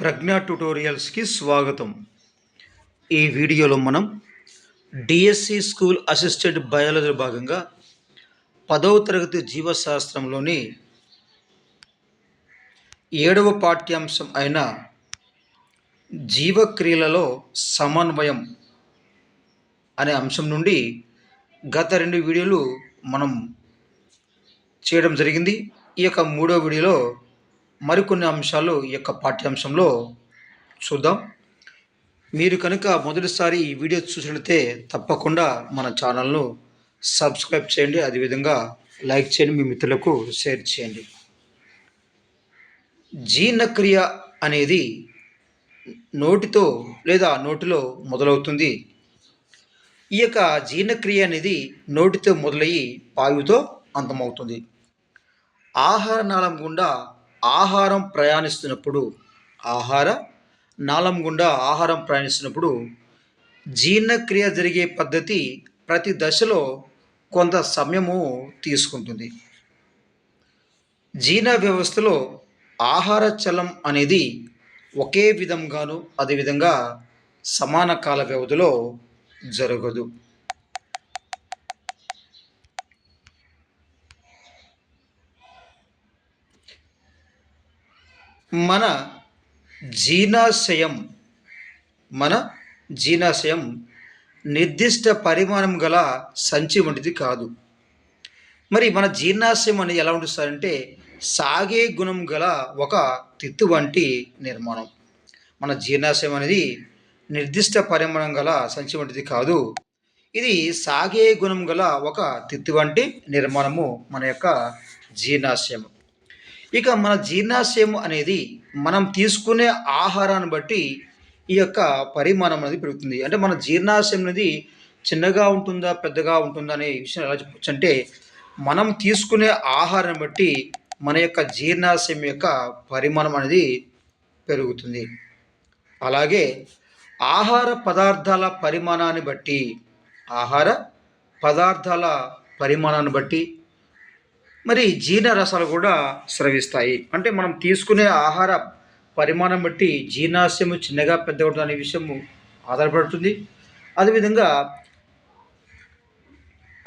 ప్రజ్ఞా ట్యుటోరియల్స్కి స్వాగతం. ఈ వీడియోలో మనం డిఎస్సి స్కూల్ అసిస్టెంట్ బయాలజీ భాగంగా పదవ తరగతి జీవశాస్త్రంలోని ఏడవ పాఠ్యాంశం అయిన జీవక్రియలలో సమన్వయం అనే అంశం నుండి గత రెండు వీడియోలు మనం చేయడం జరిగింది. ఈ యొక్క మూడో వీడియోలో మరికొన్ని అంశాలు ఈ యొక్క పాఠ్యాంశంలో చూద్దాం. మీరు కనుక మొదటిసారి ఈ వీడియో చూసినట్లయితే తప్పకుండా మన ఛానల్ను సబ్స్క్రైబ్ చేయండి అదేవిధంగా లైక్ చేయండి మీ మిత్రులకు షేర్ చేయండి. జీర్ణక్రియ అనేది నోటితో లేదా నోటిలో మొదలవుతుంది. ఈ యొక్క జీర్ణక్రియ అనేది నోటితో మొదలయ్యి పాయుతో అంతమవుతుంది. ఆహార నాళం గుండా ఆహారం ప్రయాణిస్తున్నప్పుడు ఆహార నాళం గుండా ఆహారం ప్రయాణిస్తున్నప్పుడు జీర్ణక్రియ జరిగే పద్ధతి ప్రతి దశలో కొంత సమయము తీసుకుంటుంది. జీర్ణ వ్యవస్థలో ఆహార చలం అనేది ఒకే విధంగాను అదేవిధంగా సమాన కాల వ్యవధిలో జరగదు. మన జీర్ణాశయం మన జీర్ణాశయం నిర్దిష్ట పరిమాణం గల సంచి వంటిది కాదు. మరి మన జీర్ణాశయం అనేది ఎలా ఉంటుంది సార్ అంటే సాగే గుణం గల ఒక తిత్తు వంటి నిర్మాణం. మన జీర్ణాశయం అనేది నిర్దిష్ట పరిమాణం గల సంచి వంటిది కాదు. ఇది సాగే గుణం గల ఒక తిత్తు వంటి నిర్మాణము మన యొక్క జీర్ణాశయం. ఇక మన జీర్ణాశయం అనేది మనం తీసుకునే ఆహారాన్ని బట్టి ఈ యొక్క పరిమాణం అనేది పెరుగుతుంది. అంటే మన జీర్ణాశయం అనేది చిన్నగా ఉంటుందా పెద్దగా ఉంటుందా అనే విషయం ఎలా చెప్పచ్చు అంటే మనం తీసుకునే ఆహారాన్ని బట్టి మన యొక్క జీర్ణాశయం యొక్క పరిమాణం అనేది పెరుగుతుంది. అలాగే ఆహార పదార్థాల పరిమాణాన్ని బట్టి ఆహార పదార్థాల పరిమాణాన్ని బట్టి మరి జీర్ణ రసాలు కూడా స్రవిస్తాయి. అంటే మనం తీసుకునే ఆహార పరిమాణం బట్టి జీర్ణాశయము చిన్నగా పెద్దగా అనే విషయము ఆధారపడుతుంది. అదేవిధంగా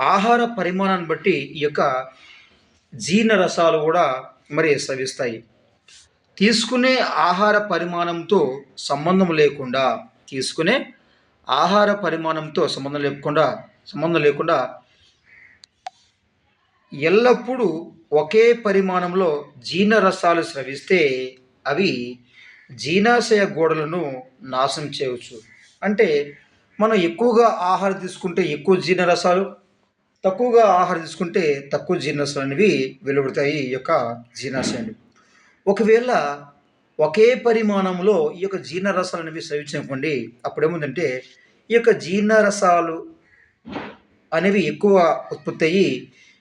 ఆహార పరిమాణాన్ని బట్టి ఈ యొక్క జీర్ణ రసాలు కూడా మరి స్రవిస్తాయి. తీసుకునే ఆహార పరిమాణంతో సంబంధం లేకుండా తీసుకునే ఆహార పరిమాణంతో సంబంధం లేకుండా సంబంధం లేకుండా ఎల్లప్పుడూ ఒకే పరిమాణంలో జీర్ణరసాలు స్రవిస్తే అవి జీర్ణాశయ గోడలను నాశనం చేయవచ్చు. అంటే మనం ఎక్కువగా ఆహారం తీసుకుంటే ఎక్కువ జీర్ణరసాలు తక్కువగా ఆహారం తీసుకుంటే తక్కువ జీర్ణరసాలు అనేవి వెలువడతాయి ఈ యొక్క జీర్ణాశయాలు ఒకవేళ ఒకే పరిమాణంలో ఈ యొక్క జీర్ణరసాలు అనేవి స్రవించనుకోండి అప్పుడేముందంటే ఈ యొక్క జీర్ణరసాలు అనేవి ఎక్కువ ఉత్పత్తి అయ్యి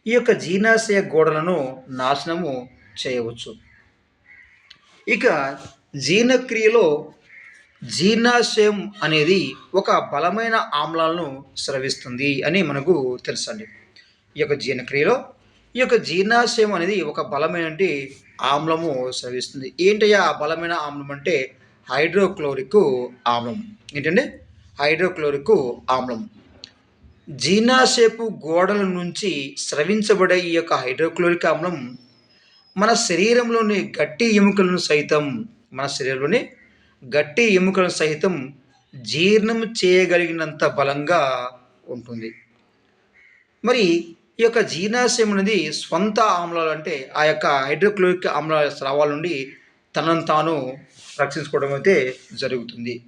ఈ యొక్క జీర్ణాశయ గోడలను నాశనము చేయవచ్చు. ఇక జీర్ణక్రియలో జీర్ణాశయం అనేది ఒక బలమైన ఆమ్లాలను స్రవిస్తుంది అని మనకు తెలుసండి. ఈ యొక్క జీర్ణక్రియలో ఈ యొక్క జీర్ణాశయం అనేది ఒక బలమైన ఆమ్లము స్రవిస్తుంది. ఏంటయ్యా ఆ బలమైన ఆమ్లం అంటే? హైడ్రోక్లోరిక్ ఆమ్లం. ఏంటండి? హైడ్రోక్లోరిక్ ఆమ్లం. జీర్ణాశయపు గోడల నుంచి స్రవించబడే ఈ యొక్క హైడ్రోక్లోరిక్ ఆమ్లం మన శరీరంలోని గట్టి ఎముకలను సైతం మన శరీరంలోని గట్టి ఎముకలను సైతం జీర్ణం చేయగలిగినంత బలంగా ఉంటుంది. మరి ఈ యొక్క జీర్ణాశయం అనేది స్వంత ఆమ్లాలు అంటే ఆ యొక్క హైడ్రోక్లోరిక్ ఆమ్లాల స్రావాల నుండి తనను తాను రక్షించుకోవడం అయితే జరుగుతుంది.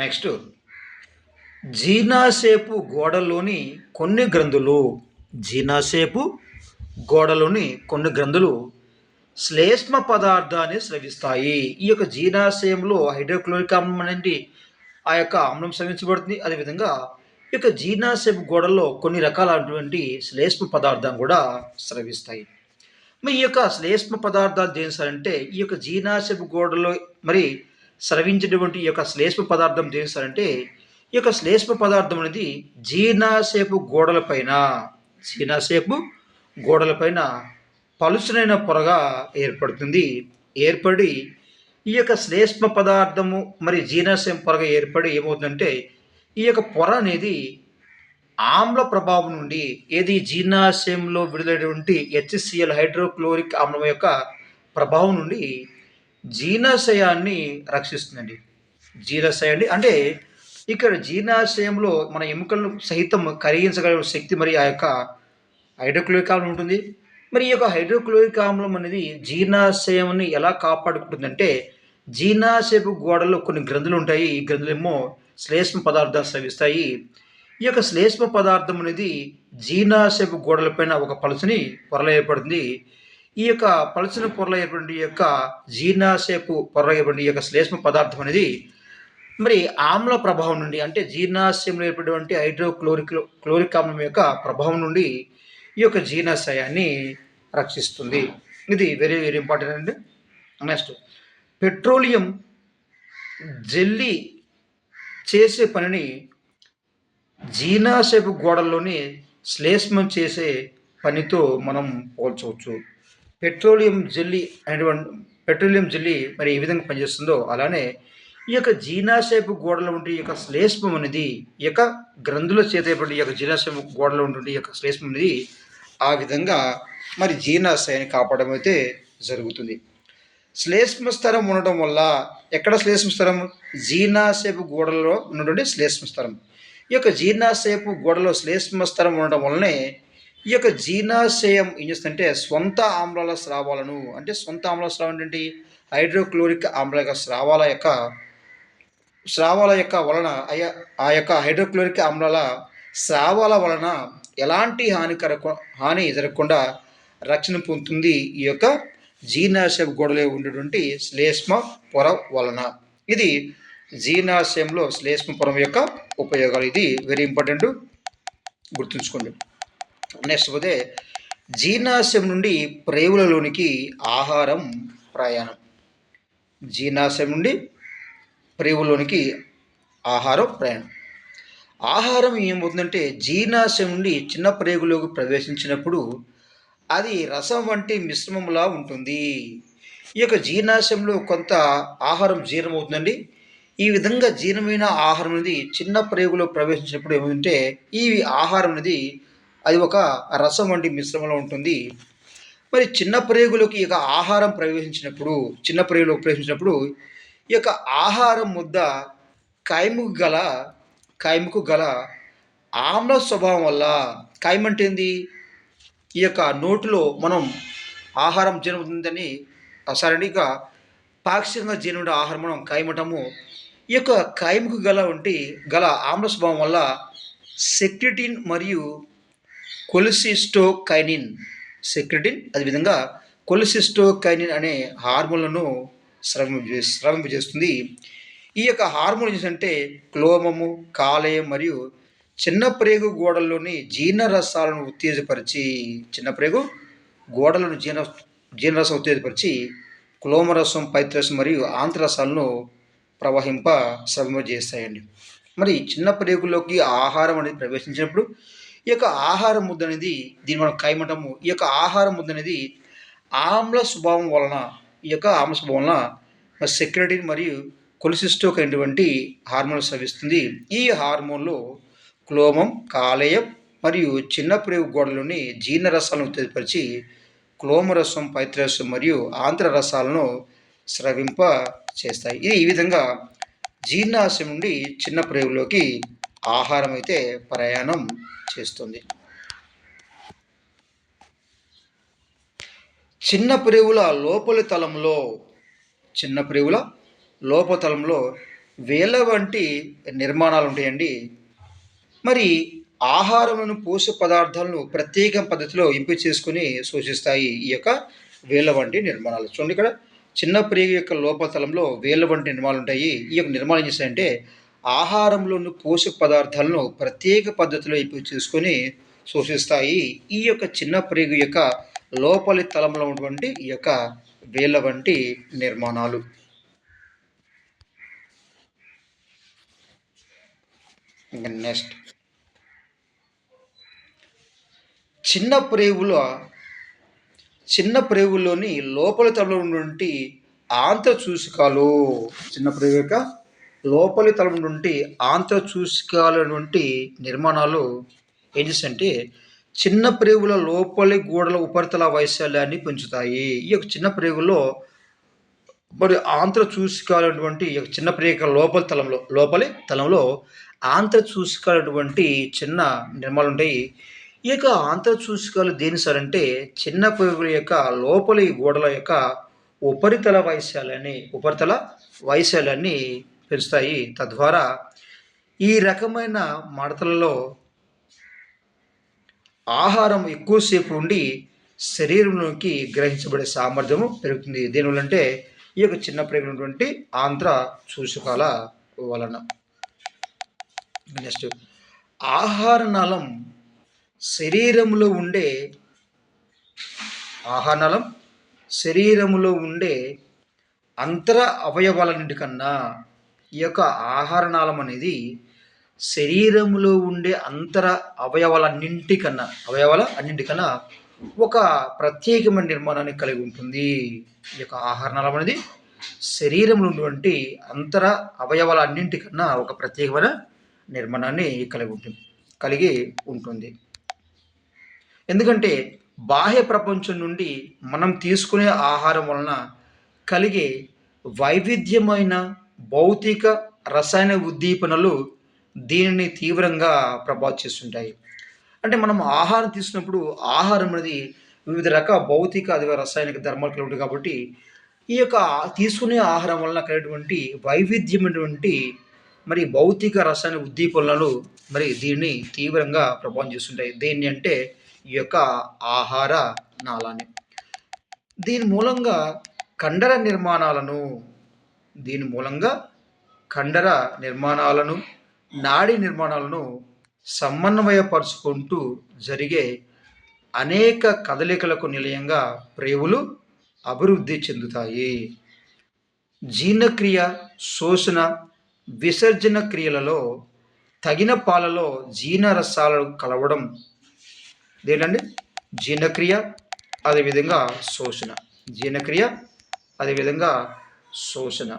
నెక్స్ట్. జీనాసేపు గోడలోని కొన్ని గ్రంథులు జీనాసేపు గోడలోని కొన్ని గ్రంథులు శ్లేష్మ పదార్థాన్ని స్రవిస్తాయి. ఈ యొక్క జీర్ణాశయంలో హైడ్రోక్లోరిక్ ఆమ్లం అనేది ఆ యొక్క ఆమ్లం స్రవించబడుతుంది. అదేవిధంగా ఈ యొక్క జీర్ణాశయపు గోడల్లో కొన్ని రకాలైనటువంటి శ్లేష్మ పదార్థం కూడా స్రవిస్తాయి. మరి ఈ యొక్క శ్లేష్మ పదార్థాలు చేస్తారంటే ఈ యొక్క జీర్ణాశయపు గోడలో మరి స్రవించినటువంటి ఈ యొక్క శ్లేష్మ పదార్థం దేనిస్తారంటే ఈ యొక్క శ్లేష్మ పదార్థం అనేది జీర్ణాసేపు గోడలపైన జీర్ణాసేపు గోడలపైన పలుచనైన పొరగా ఏర్పడుతుంది. ఏర్పడి ఈ యొక్క శ్లేష్మ పదార్థము మరి జీర్ణాశయం పొరగా ఏర్పడి ఏమవుతుందంటే ఈ యొక్క పొర అనేది ఆమ్ల ప్రభావం నుండి ఏది జీర్ణాశయంలో విడుదలైనటువంటి హెచ్సిఎల్ హైడ్రోక్లోరిక్ ఆమ్లం యొక్క ప్రభావం నుండి జీర్ణాశయాన్ని రక్షిస్తుందండి. జీర్ణాశయాన్ని అంటే ఇక్కడ జీర్ణాశయంలో మన ఎముకలను సహితం కరిగించగల శక్తి మరి ఆ యొక్క హైడ్రోక్లోరిక్ ఆమ్లం ఉంటుంది. మరి ఈ యొక్క హైడ్రోక్లోరిక్ ఆమ్లం అనేది జీర్ణాశయాన్ని ఎలా కాపాడుకుంటుందంటే జీర్ణాశయపు గోడలో కొన్ని గ్రంథులు ఉంటాయి. ఈ గ్రంథులేమో శ్లేష్మ పదార్థాలు స్రవిస్తాయి. ఈ యొక్క శ్లేష్మ పదార్థం అనేది జీర్ణాశయపు గోడలపైన ఒక పలుసుని పొరల ఏర్పడుతుంది. ఈ యొక్క పలుచన పొరల ఏర్పడిన ఈ యొక్క జీర్ణాశయపు పొరల ఈ యొక్క శ్లేష్మ పదార్థం అనేది మరి ఆమ్ల ప్రభావం నుండి అంటే జీర్ణాశయంలో ఏర్పడినటువంటి హైడ్రోక్లోరిక్ క్లోరిక్ ఆమ్లం యొక్క ప్రభావం నుండి ఈ యొక్క జీర్ణాశయాన్ని రక్షిస్తుంది. ఇది వెరీ వెరీ ఇంపార్టెంట్ అండి. నెక్స్ట్ పెట్రోలియం జెల్లీ చేసే పనిని జీర్ణాశయపు గోడల్లోని శ్లేష్మం చేసే పనితో మనం పోల్చవచ్చు. పెట్రోలియం జెల్లీ అనేటువంటి పెట్రోలియం జెల్లీ మరి ఏ విధంగా పనిచేస్తుందో అలానే ఈ యొక్క జీర్ణాశయపు గోడలో ఉండే ఈ యొక్క శ్లేష్మం అనేది ఈ యొక్క గ్రంథుల చేత ఈ యొక్క జీర్ణాశయపు గోడలో ఉండే ఈ యొక్క శ్లేష్మం అనేది ఆ విధంగా మరి జీర్ణాశయాన్ని కాపాడడం అయితే జరుగుతుంది. శ్లేష్మ స్థరం ఉండటం వల్ల ఎక్కడ శ్లేష్మ స్థరం జీర్ణాశయపు గోడలో ఉన్నటువంటి శ్లేష్మ స్థరం ఈ యొక్క జీర్ణాశయపు గోడలో శ్లేష్మ స్థరం ఉండటం వల్లనే ఈ యొక్క జీర్ణాశయం ఏం చేస్తుందంటే స్వంత ఆమ్లాల స్రావాలను అంటే సొంత ఆమ్ల స్రావం ఏంటి? హైడ్రోక్లోరిక్ ఆమ్ల యొక్క స్రావాల యొక్క స్రావాల యొక్క వలన ఆ యొక్క హైడ్రోక్లోరిక్ ఆమ్లాల స్రావాల వలన ఎలాంటి హానికర హాని జరగకుండా రక్షణ పొందుతుంది ఈ యొక్క జీర్ణాశయ గోడలో ఉండేటువంటి శ్లేష్మ పొర వలన. ఇది జీర్ణాశయంలో శ్లేష్మ పొరం యొక్క ఉపయోగాలు. ఇది వెరీ ఇంపార్టెంట్ గుర్తుంచుకోండి. నెక్స్ట్ పోతే జీర్ణాశయం నుండి ప్రేవులలోనికి ఆహారం ప్రయాణం. జీర్ణాశయం నుండి ప్రేవులోనికి ఆహారం ప్రయాణం. ఆహారం ఏమవుతుందంటే జీర్ణాశయం నుండి చిన్న ప్రేగులోకి ప్రవేశించినప్పుడు అది రసం వంటి మిశ్రమంలా ఉంటుంది. ఈ యొక్క జీర్ణాశయంలో కొంత ఆహారం జీర్ణమవుతుందండి. ఈ విధంగా జీర్ణమైన ఆహారం అనేది చిన్న ప్రేగులో ప్రవేశించినప్పుడు ఏమిటంటే ఈ ఆహారం అనేది అది ఒక రసం వంటి మిశ్రమంలో ఉంటుంది. మరి చిన్న ప్రేగులోకి ఇక ఆహారం ప్రవేశించినప్పుడు చిన్న ప్రేగులకు ప్రవేశించినప్పుడు ఈ యొక్క ఆహారం ముద్ద కైముకు గల కైముకు గల ఆమ్ల స్వభావం వల్ల కాయమంటే అంటే ఏంది? ఈ యొక్క నోటిలో మనం ఆహారం జీర్ణమవుతుందని సరే ఇక పాక్షికంగా జీర్ణమైన ఆహారం మనం కైమటము ఈ యొక్క కైముకు గల వంటి గల ఆమ్ల స్వభావం వల్ల సెక్రిటిన్ మరియు కొలిసిస్టోకైనిన్ సెక్రిటిన్ అదేవిధంగా కొలిసిస్టోకైనిన్ అనే హార్మోన్లను స్రవింప స్రవింపజేస్తుంది ఈ యొక్క హార్మోన్ ఏంటంటే క్లోమము కాలేయం మరియు చిన్న ప్రేగు గోడల్లోని జీర్ణరసాలను ఉత్తేజపరిచి చిన్న ప్రేగు గోడలను జీర్ణ జీర్ణరసం ఉత్తేజపరిచి క్లోమరసం పైత్రసం మరియు ఆంత్రరసాలను ప్రవహింప స్రవింపజేస్తాయండి మరి చిన్న ప్రేగులోకి ఆహారం అనేది ప్రవేశించినప్పుడు ఈ యొక్క ఆహార ముద్ద అనేది దీని మనం కైమటము ఈ యొక్క ఆహార ముద్ద అనేది ఆమ్ల స్వభావం వలన ఈ యొక్క ఆమ్ల స్వభావం వలన సెక్రటరీ మరియు కొలిసిస్టోక్ అనేటువంటి హార్మోన్ స్రవిస్తుంది. ఈ హార్మోన్లో క్లోమం కాలేయం మరియు చిన్న ప్రేగు గోడలోని జీర్ణరసాలను ఉత్తేజపరిచి క్లోమరసం పైత్రరసం మరియు ఆంధ్ర రసాలను స్రవింప చేస్తాయి ఇది ఈ విధంగా జీర్ణాశయం నుండి చిన్న ప్రేగులోకి ఆహారం అయితే ప్రయాణం చేస్తుంది. చిన్న ప్రేవుల లోపలి తలంలో చిన్న ప్రేవుల లోపతలంలో వేల వంటి నిర్మాణాలు ఉంటాయండి మరి ఆహారములను పోషక పదార్థాలను ప్రత్యేక పద్ధతిలో ఎంపిక చేసుకుని సూచిస్తాయి ఈ యొక్క వేల వంటి నిర్మాణాలు. చూడండి ఇక్కడ చిన్న ప్రేగు యొక్క లోపతలంలో వేల వంటి నిర్మాణాలు ఉంటాయి ఈ యొక్క నిర్మాణం చేస్తాయంటే ఆహారంలోని పోషక పదార్థాలను ప్రత్యేక పద్ధతిలో ఇప్పుడు చేసుకొని శోషిస్తాయి. ఈ యొక్క చిన్న ప్రేగు యొక్క లోపలి తలంలో ఉన్నటువంటి ఈ యొక్క వేళ్ళ వంటి నిర్మాణాలు. నెక్స్ట్ చిన్న ప్రేగుల చిన్న ప్రేగుల్లోని లోపలి తలంలో ఉన్నటువంటి ఆంత్ర చూసికాలు చిన్న ప్రేగు యొక్క లోపలి తలం నుండి ఆంత్ర చూసికాలటువంటి నిర్మాణాలు ఏం చేస్తాయంటే చిన్న ప్రేగుల లోపలి గోడల ఉపరితల వైశాల్యాన్ని పెంచుతాయి. ఈ యొక్క చిన్న ప్రేగులో మరి ఆంధ్ర యొక్క చిన్న ప్రేక లోపలి తలంలో లోపలి తలంలో ఆంధ్ర చూసుకోవాలన్నటువంటి చిన్న నిర్మాణాలు ఉంటాయి. ఈ యొక్క ఆంధ్ర చూసుకోవాలి దేని సార్ అంటే చిన్న ప్రేగుల యొక్క లోపలి గోడల యొక్క ఉపరితల వైశాల్యాన్ని ఉపరితల వైశాల్యాన్ని పెంచుతాయి తద్వారా ఈ రకమైన మడతలలో ఆహారం ఎక్కువసేపు ఉండి శరీరంలోకి గ్రహించబడే సామర్థ్యము పెరుగుతుంది. దేనివల్లంటే ఈ యొక్క చిన్న ప్రేగునటువంటి ఆంధ్ర సూచకాల వలన. నెక్స్ట్ ఆహార నలం శరీరంలో ఉండే ఆహార నలం శరీరంలో ఉండే అంతర అవయవాలన్నింటికన్నా ఈ యొక్క ఆహారనాళం అనేది శరీరంలో ఉండే అంతర అవయవాలన్నింటికన్నా అవయవాల అన్నింటికన్నా ఒక ప్రత్యేకమైన నిర్మాణాన్ని కలిగి ఉంటుంది. ఈ యొక్క ఆహారనాళం అనేది శరీరంలో ఉన్నటువంటి అంతర అవయవాల అన్నింటికన్నా ఒక ప్రత్యేకమైన నిర్మాణాన్ని కలిగి ఉంటుంది కలిగి ఉంటుంది. ఎందుకంటే బాహ్య ప్రపంచం నుండి మనం తీసుకునే ఆహారం వలన కలిగే వైవిధ్యమైన భౌతిక రసాయన ఉద్దీపనలు దీనిని తీవ్రంగా ప్రభావితం చేస్తుంటాయి. అంటే మనం ఆహారం తీసుకున్నప్పుడు ఆహారం అనేది వివిధ రకాల భౌతిక అది రసాయనిక ధర్మాలు కలిగి కాబట్టి ఈ యొక్క తీసుకునే ఆహారం వలన కలిగినటువంటి వైవిధ్యమైనటువంటి మరి భౌతిక రసాయన ఉద్దీపనలు మరి దీన్ని తీవ్రంగా ప్రభావం చేస్తుంటాయి. దేన్ని అంటే ఈ యొక్క ఆహార నాళాన్ని. దీని మూలంగా కండర నిర్మాణాలను దీని మూలంగా కండర నిర్మాణాలను నాడీ నిర్మాణాలను సమన్వయపరుచుకుంటూ జరిగే అనేక కదలికలకు నిలయంగా ప్రేవులు అభివృద్ధి చెందుతాయి. జీర్ణక్రియ శోషణ విసర్జన క్రియలలో తగిన పాలలో జీర్ణరసాలు కలవడం దేనండి జీర్ణక్రియ అదేవిధంగా శోషణ. జీర్ణక్రియ అదేవిధంగా శోషణ.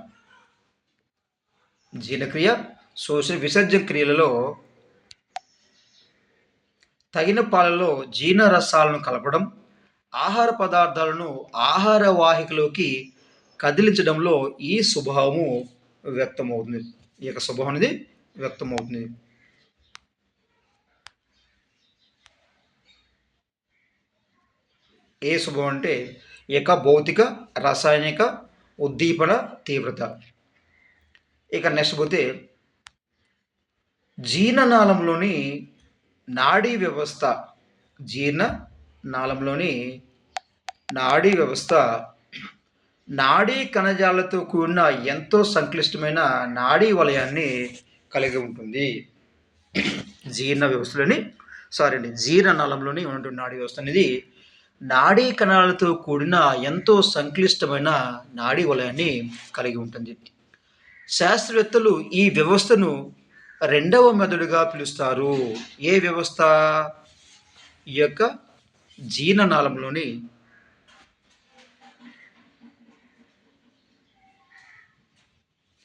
జీర్ణక్రియ శోషణ విసర్జన క్రియలలో తగిన పాలలో జీర్ణరసాలను కలపడం ఆహార పదార్థాలను ఆహార వాహికలోకి కదిలించడంలో ఈ స్వభావము వ్యక్తమవుతుంది. ఈ యొక్క స్వభావం అనేది వ్యక్తమవుతుంది. ఏ స్వభావం అంటే ఈ యొక్క భౌతిక రాసాయనిక ఉద్దీపన తీవ్రత. ఇక నెక్స్ట్ పోతే జీర్ణనాళంలోని నాడీ వ్యవస్థ జీర్ణ నాళంలోని నాడీ వ్యవస్థ నాడీ కణజాలతో కూడిన ఎంతో సంక్లిష్టమైన నాడీ వలయాన్ని కలిగి ఉంటుంది. జీర్ణ వ్యవస్థలోని సారీ అండి జీర్ణనాళంలోని ఉన్నటువంటి నాడీ వ్యవస్థ అనేది నాడీ కణాలతో కూడిన ఎంతో సంక్లిష్టమైన నాడీ వలయాన్ని కలిగి ఉంటుంది. శాస్త్రవేత్తలు ఈ వ్యవస్థను రెండవ మెదడుగా పిలుస్తారు. ఏ వ్యవస్థ? ఈ యొక్క జీర్ణనాళంలోని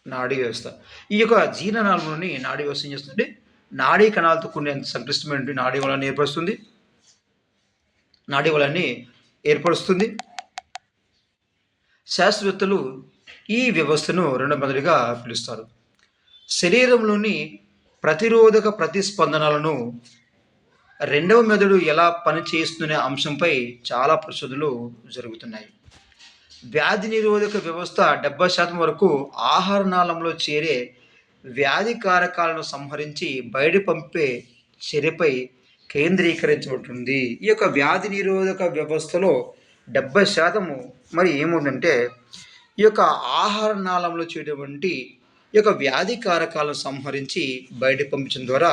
నాడీ వ్యవస్థ. ఈ యొక్క జీర్ణనాళంలోని నాడీ వ్యవస్థ ఏం చేస్తుంది? నాడీ కణాలతో కూడిన సంక్లిష్టమైన నాడీ వలన ఏర్పరుస్తుంది. నాడీ ఏర్పరుస్తుంది. శాస్త్రవేత్తలు ఈ వ్యవస్థను రెండు మొదటిగా పిలుస్తారు. శరీరంలోని ప్రతిరోధక ప్రతిస్పందనలను రెండవ మెదడు ఎలా పనిచేస్తుందనే అంశంపై చాలా పరిశోధనలు జరుగుతున్నాయి. వ్యాధి నిరోధక వ్యవస్థ డెబ్బై శాతం వరకు ఆహార నాళంలో చేరే వ్యాధి కారకాలను సంహరించి బయట పంపే చర్యపై కేంద్రీకరించబడుతుంది. ఈ యొక్క వ్యాధి నిరోధక వ్యవస్థలో డెబ్బై శాతము మరి ఏముందంటే ఈ యొక్క ఆహార నాళంలో చేయటువంటి ఈ యొక్క వ్యాధి కారకాలను సంహరించి బయట పంపించడం ద్వారా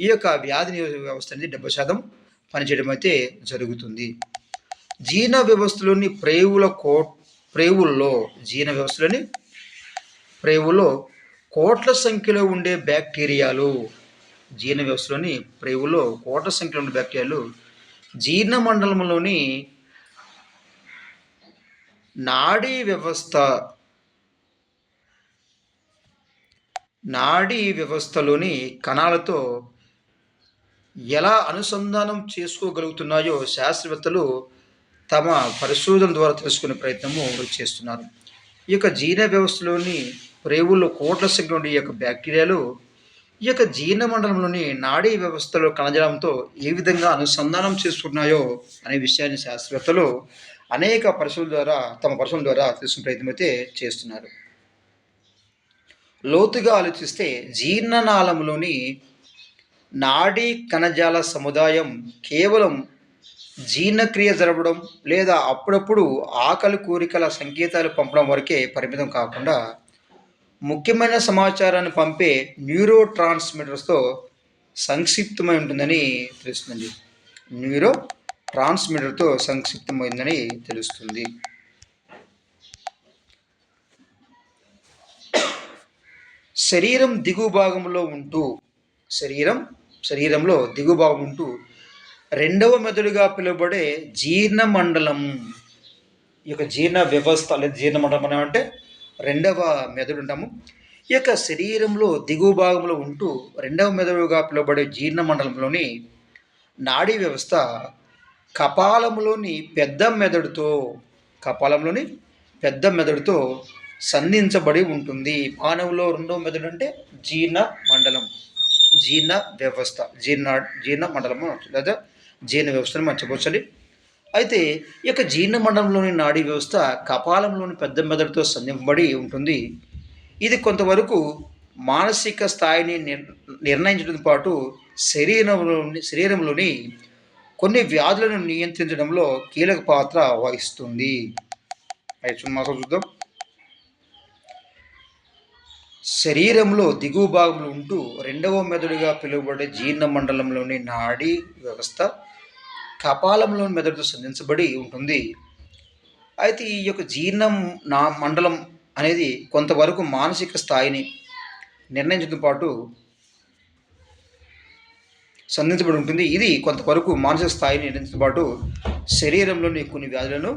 ఈ యొక్క వ్యాధి నిరోధక వ్యవస్థ అనేది డెబ్బై శాతం పనిచేయడం అయితే జరుగుతుంది. జీర్ణ వ్యవస్థలోని ప్రేవుల కో ప్రేవుల్లో జీర్ణ వ్యవస్థలోని ప్రేవులో కోట్ల సంఖ్యలో ఉండే బ్యాక్టీరియాలు జీర్ణ వ్యవస్థలోని ప్రేవులో కోట సంఖ్యలో ఉన్న బ్యాక్టీరియాలు జీర్ణ మండలంలోని నాడీ వ్యవస్థ నాడీ వ్యవస్థలోని కణాలతో ఎలా అనుసంధానం చేసుకోగలుగుతున్నాయో శాస్త్రవేత్తలు తమ పరిశోధన ద్వారా తెలుసుకునే ప్రయత్నము చేస్తున్నారు. ఈ యొక్క జీర్ణ వ్యవస్థలోని ప్రేవుల్లో కోట్ల సంఖ్య ఉండే ఈ యొక్క బ్యాక్టీరియాలు ఈ యొక్క జీర్ణ మండలంలోని నాడీ వ్యవస్థలో కణజాలంతో ఏ విధంగా అనుసంధానం చేస్తున్నాయో అనే విషయాన్ని శాస్త్రవేత్తలు అనేక పరిశోధన ద్వారా తమ పరిశోధన ద్వారా తెలుసుకునే ప్రయత్నం అయితే చేస్తున్నారు. లోతుగా ఆలోచిస్తే జీర్ణనాళంలోని నాడీ కణజాల సముదాయం కేవలం జీర్ణక్రియ జరపడం లేదా అప్పుడప్పుడు ఆకలి కోరికల సంకేతాలు పంపడం వరకే పరిమితం కాకుండా ముఖ్యమైన సమాచారాన్ని పంపే న్యూరో ట్రాన్స్మిటర్స్తో సంక్షిప్తమై ఉంటుందని తెలుస్తుంది. న్యూరో ట్రాన్స్మిటర్తో సంక్షిప్తమైందని తెలుస్తుంది. శరీరం దిగువ భాగంలో ఉంటూ శరీరం శరీరంలో దిగువ భాగం ఉంటూ రెండవ మెదడుగా పిలువబడే జీర్ణ మండలం ఈ యొక్క జీర్ణ వ్యవస్థ లేదా జీర్ణ మండలం అంటే రెండవ మెదడు ఉంటాము ఈ యొక్క శరీరంలో దిగువ భాగంలో ఉంటూ రెండవ మెదడుగా పిలువబడే జీర్ణ మండలంలోని నాడీ వ్యవస్థ కపాలంలోని పెద్ద మెదడుతో కపాలంలోని పెద్ద మెదడుతో సంధించబడి ఉంటుంది. మానవులో రెండవ మెదడు అంటే జీర్ణ మండలం జీర్ణ వ్యవస్థ జీర్ణ జీర్ణ మండలము లేదా జీర్ణ వ్యవస్థను మర్చిపోవచ్చండి అయితే ఈ యొక్క జీర్ణ మండలంలోని నాడీ వ్యవస్థ కపాలంలోని పెద్ద మెదడుతో సంధింపబడి ఉంటుంది. ఇది కొంతవరకు మానసిక స్థాయిని నిర్ నిర్ణయించడంతో పాటు శరీరంలోని శరీరంలోని కొన్ని వ్యాధులను నియంత్రించడంలో కీలక పాత్ర వహిస్తుంది. అయితే మాసం చూద్దాం. శరీరంలో దిగువ భాగంలో ఉంటూ రెండవ మెదడుగా పిలువబడే జీర్ణ మండలంలోని నాడీ వ్యవస్థ కపాలంలోని మెదడుతో సంధించబడి ఉంటుంది. అయితే ఈ యొక్క జీర్ణం నా మండలం అనేది కొంతవరకు మానసిక స్థాయిని నిర్ణయించడంతో పాటు సంధించబడి ఉంటుంది. ఇది కొంతవరకు మానసిక స్థాయిని నిర్ణయించడంతో పాటు శరీరంలోని కొన్ని వ్యాధులను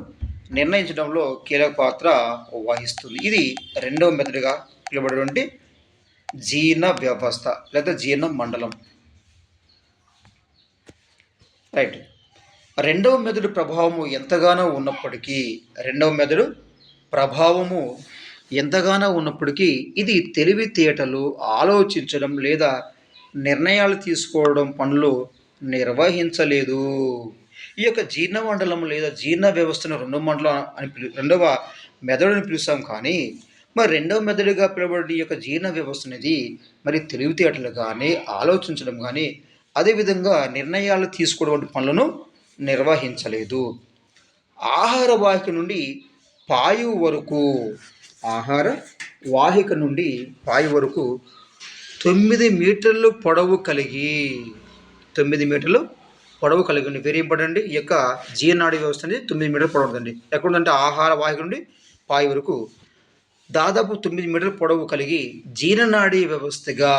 నిర్ణయించడంలో కీలక పాత్ర వహిస్తుంది. ఇది రెండవ మెదడుగా పిలువబడేటువంటి జీర్ణ వ్యవస్థ లేదా జీర్ణ మండలం. రైట్. రెండవ మెదడు ప్రభావము ఎంతగానో ఉన్నప్పటికీ రెండవ మెదడు ప్రభావము ఎంతగానో ఉన్నప్పటికీ ఇది తెలివితేటలు ఆలోచించడం లేదా నిర్ణయాలు తీసుకోవడం పనులు నిర్వహించలేదు. ఈ యొక్క జీర్ణ మండలం లేదా జీర్ణ వ్యవస్థను రెండవ మండలం అని పిలు రెండవ మెదడుని పిలుస్తాం కానీ మరి రెండవ మెదడుగా పిలువబడి యొక్క జీర్ణ వ్యవస్థ అనేది మరి తెలివితేటలు కానీ ఆలోచించడం కానీ అదేవిధంగా నిర్ణయాలు తీసుకోవడం వంటి పనులను నిర్వహించలేదు. ఆహార వాహిక నుండి పాయు వరకు ఆహార వాహిక నుండి పాయు వరకు తొమ్మిది మీటర్లు పొడవు కలిగి తొమ్మిది మీటర్లు పొడవు కలిగి ఉంది వెరీ ఇంపార్టెంట్ ఈ యొక్క జీర్ణాడి వ్యవస్థ అనేది తొమ్మిది మీటర్లు పొడవు ఉందండి. ఎక్కడుందంటే ఆహార వాహిక నుండి పాయి వరకు దాదాపు తొమ్మిది మీటర్ల పొడవు కలిగి జీర్ణనాడీ వ్యవస్థగా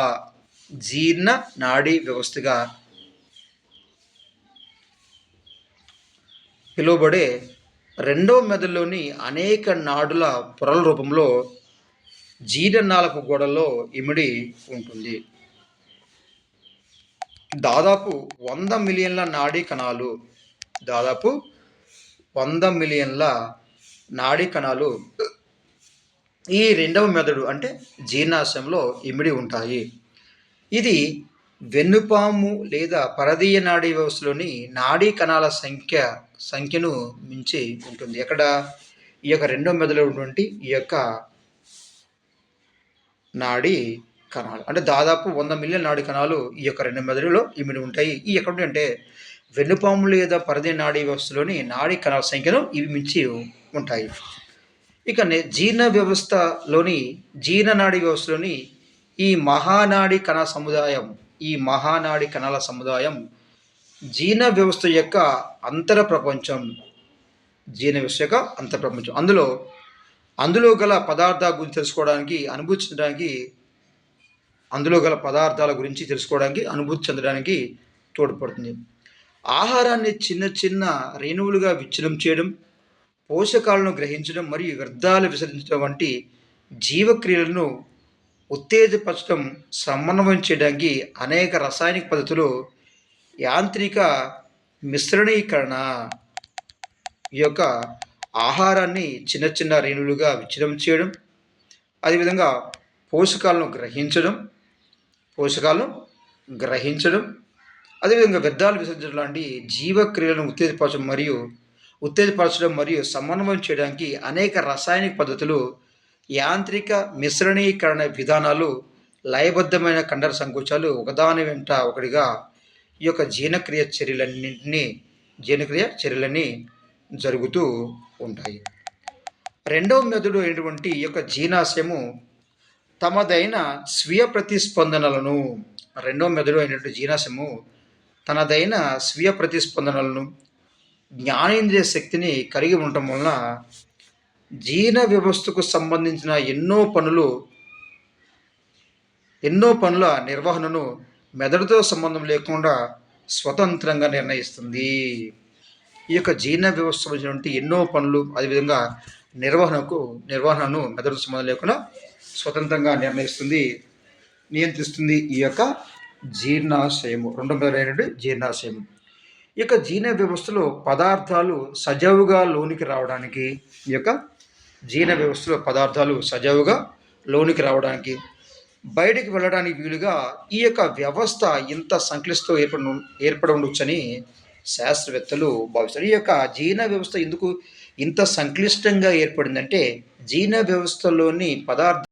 జీర్ణ నాడీ వ్యవస్థగా పిలువబడే రెండవ మెదడులోని అనేక నాడుల పొరల రూపంలో జీర్ణనాళపు గోడల్లో ఇమిడి ఉంటుంది. దాదాపు వంద మిలియన్ల నాడీ కణాలు దాదాపు వంద మిలియన్ల నాడీ కణాలు ఈ రెండవ మెదడు అంటే జీర్ణాశయంలో ఇమిడి ఉంటాయి. ఇది వెన్నుపాము లేదా పరదీయ నాడీ వ్యవస్థలోని నాడీ కణాల సంఖ్య సంఖ్యను మించి ఉంటుంది. ఎక్కడ? ఈ యొక్క రెండవ మెదడులో ఉన్నటువంటి ఈ యొక్క నాడీ కణాలు. అంటే దాదాపు వంద మిలియన్ నాడీ కణాలు ఈ యొక్క రెండు మెదడులో ఇమిడి ఉంటాయి. ఈ ఎక్కడ అంటే వెన్నుపాము లేదా పరదే నాడీ వ్యవస్థలోని నాడీ కణాల సంఖ్యను ఇవి మించి ఉంటాయి. ఇక జీర్ణ వ్యవస్థలోని జీర్ణనాడి వ్యవస్థలోని ఈ మహానాడి కణ సముదాయం ఈ మహానాడి కణాల సముదాయం జీర్ణ వ్యవస్థ యొక్క అంతర ప్రపంచం జీర్ణ వ్యవస్థ యొక్క అంతర ప్రపంచం. అందులో అందులో గల పదార్థాల గురించి తెలుసుకోవడానికి అనుభూతి చెందడానికి అందులో గల పదార్థాల గురించి తెలుసుకోవడానికి అనుభూతి చెందడానికి తోడ్పడుతుంది. ఆహారాన్ని చిన్న చిన్న రేణువులుగా విచ్ఛిన్నం చేయడం పోషకాలను గ్రహించడం మరియు వ్యర్థాలు విసర్జించడం వంటి జీవక్రియలను ఉత్తేజపరచడం సమన్వయం చేయడానికి అనేక రసాయనిక పద్ధతులు యాంత్రిక మిశ్రణీకరణ ఈ యొక్క ఆహారాన్ని చిన్న చిన్న రేణులుగా విచ్ఛిన్నం చేయడం అదేవిధంగా పోషకాలను గ్రహించడం పోషకాలను గ్రహించడం అదేవిధంగా వ్యర్థాలు విసర్జించడం లాంటి జీవక్రియలను ఉత్తేజపరచడం మరియు ఉత్తేజపరచడం మరియు సమన్వయం చేయడానికి అనేక రసాయనిక పద్ధతులు యాంత్రిక మిశ్రణీకరణ విధానాలు లయబద్ధమైన కండర సంకోచాలు ఒకదాని వెంట ఒకటిగా ఈ యొక్క జీర్ణక్రియ చర్యలన్నింటినీ జీర్ణక్రియ చర్యలన్నీ జరుగుతూ ఉంటాయి. రెండవ మెదడు అయినటువంటి ఈ యొక్క జీర్ణాశయము తమదైన స్వీయ ప్రతిస్పందనలను రెండవ మెదడు అయినటువంటి జీర్ణాశయము తనదైన స్వీయ ప్రతిస్పందనలను జ్ఞానేంద్రియ శక్తిని కలిగి ఉండటం వలన జీర్ణ వ్యవస్థకు సంబంధించిన ఎన్నో పనులు ఎన్నో పనుల నిర్వహణను మెదడుతో సంబంధం లేకుండా స్వతంత్రంగా నిర్ణయిస్తుంది. ఈ యొక్క జీర్ణ వ్యవస్థ వచ్చినటువంటి ఎన్నో పనులు అదేవిధంగా నిర్వహణకు నిర్వహణను మెదడు సంబంధం లేకుండా స్వతంత్రంగా నిర్ణయిస్తుంది నియంత్రిస్తుంది ఈ యొక్క జీర్ణాశయము. రెండు మెదడైనటువంటి జీర్ణాశయం ఈ యొక్క జీర్ణ వ్యవస్థలో పదార్థాలు సజావుగా లోనికి రావడానికి ఈ యొక్క జీర్ణ వ్యవస్థలో పదార్థాలు సజావుగా లోనికి రావడానికి బయటికి వెళ్ళడానికి వీలుగా ఈ యొక్క వ్యవస్థ ఇంత సంక్లిష్టం ఏర్పడి ఏర్పడి ఉండొచ్చని శాస్త్రవేత్తలు భావిస్తారు. ఈ యొక్క జీర్ణ వ్యవస్థ ఎందుకు ఇంత సంక్లిష్టంగా ఏర్పడిందంటే జీర్ణ వ్యవస్థలోని పదార్థ